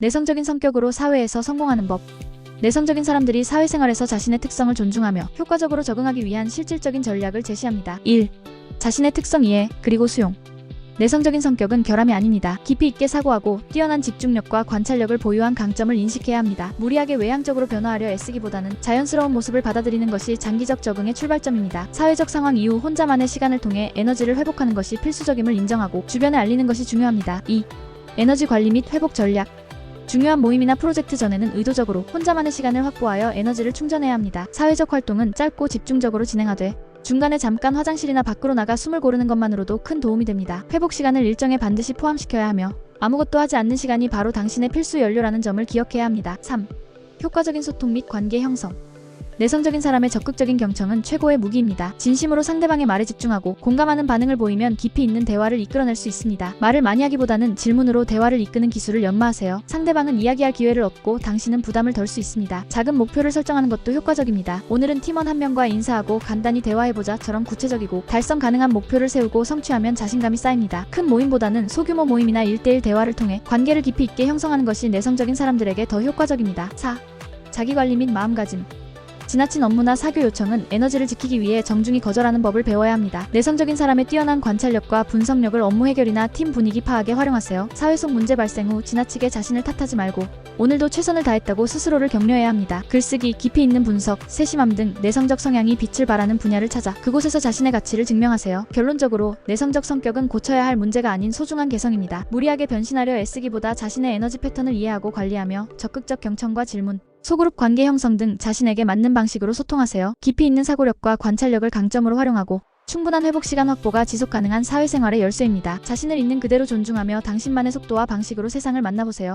내성적인 성격으로 사회에서 성공하는 법. 내성적인 사람들이 사회생활에서 자신의 특성을 존중하며 효과적으로 적응하기 위한 실질적인 전략을 제시합니다. 1. 자신의 특성 이해, 그리고 수용. 내성적인 성격은 결함이 아닙니다. 깊이 있게 사고하고 뛰어난 집중력과 관찰력을 보유한 강점을 인식해야 합니다. 무리하게 외향적으로 변화하려 애쓰기보다는 자연스러운 모습을 받아들이는 것이 장기적 적응의 출발점입니다. 사회적 상황 이후 혼자만의 시간을 통해 에너지를 회복하는 것이 필수적임을 인정하고 주변에 알리는 것이 중요합니다. 2. 에너지 관리 및 회복 전략. 중요한 모임이나 프로젝트 전에는 의도적으로 혼자만의 시간을 확보하여 에너지를 충전해야 합니다. 사회적 활동은 짧고 집중적으로 진행하되 중간에 잠깐 화장실이나 밖으로 나가 숨을 고르는 것만으로도 큰 도움이 됩니다. 회복 시간을 일정에 반드시 포함시켜야 하며 아무것도 하지 않는 시간이 바로 당신의 필수 연료라는 점을 기억해야 합니다. 3. 효과적인 소통 및 관계 형성. 내성적인 사람의 적극적인 경청은 최고의 무기입니다. 진심으로 상대방의 말에 집중하고 공감하는 반응을 보이면 깊이 있는 대화를 이끌어낼 수 있습니다. 말을 많이 하기보다는 질문으로 대화를 이끄는 기술을 연마하세요. 상대방은 이야기할 기회를 얻고 당신은 부담을 덜 수 있습니다. 작은 목표를 설정하는 것도 효과적입니다. 오늘은 팀원 한 명과 인사하고 간단히 대화해보자처럼 구체적이고 달성 가능한 목표를 세우고 성취하면 자신감이 쌓입니다. 큰 모임보다는 소규모 모임이나 1대1 대화를 통해 관계를 깊이 있게 형성하는 것이 내성적인 사람들에게 더 효과적입니다. 4. 자기관리 및 마음가짐. 지나친 업무나 사교 요청은 에너지를 지키기 위해 정중히 거절하는 법을 배워야 합니다. 내성적인 사람의 뛰어난 관찰력과 분석력을 업무 해결이나 팀 분위기 파악에 활용하세요. 사회 속 문제 발생 후 지나치게 자신을 탓하지 말고 오늘도 최선을 다했다고 스스로를 격려해야 합니다. 글쓰기, 깊이 있는 분석, 세심함 등 내성적 성향이 빛을 발하는 분야를 찾아 그곳에서 자신의 가치를 증명하세요. 결론적으로 내성적 성격은 고쳐야 할 문제가 아닌 소중한 개성입니다. 무리하게 변신하려 애쓰기보다 자신의 에너지 패턴을 이해하고 관리하며 적극적 경청과 질문, 소그룹 관계 형성 등 자신에게 맞는 방식으로 소통하세요. 깊이 있는 사고력과 관찰력을 강점으로 활용하고 충분한 회복 시간 확보가 지속 가능한 사회생활의 열쇠입니다. 자신을 있는 그대로 존중하며 당신만의 속도와 방식으로 세상을 만나보세요.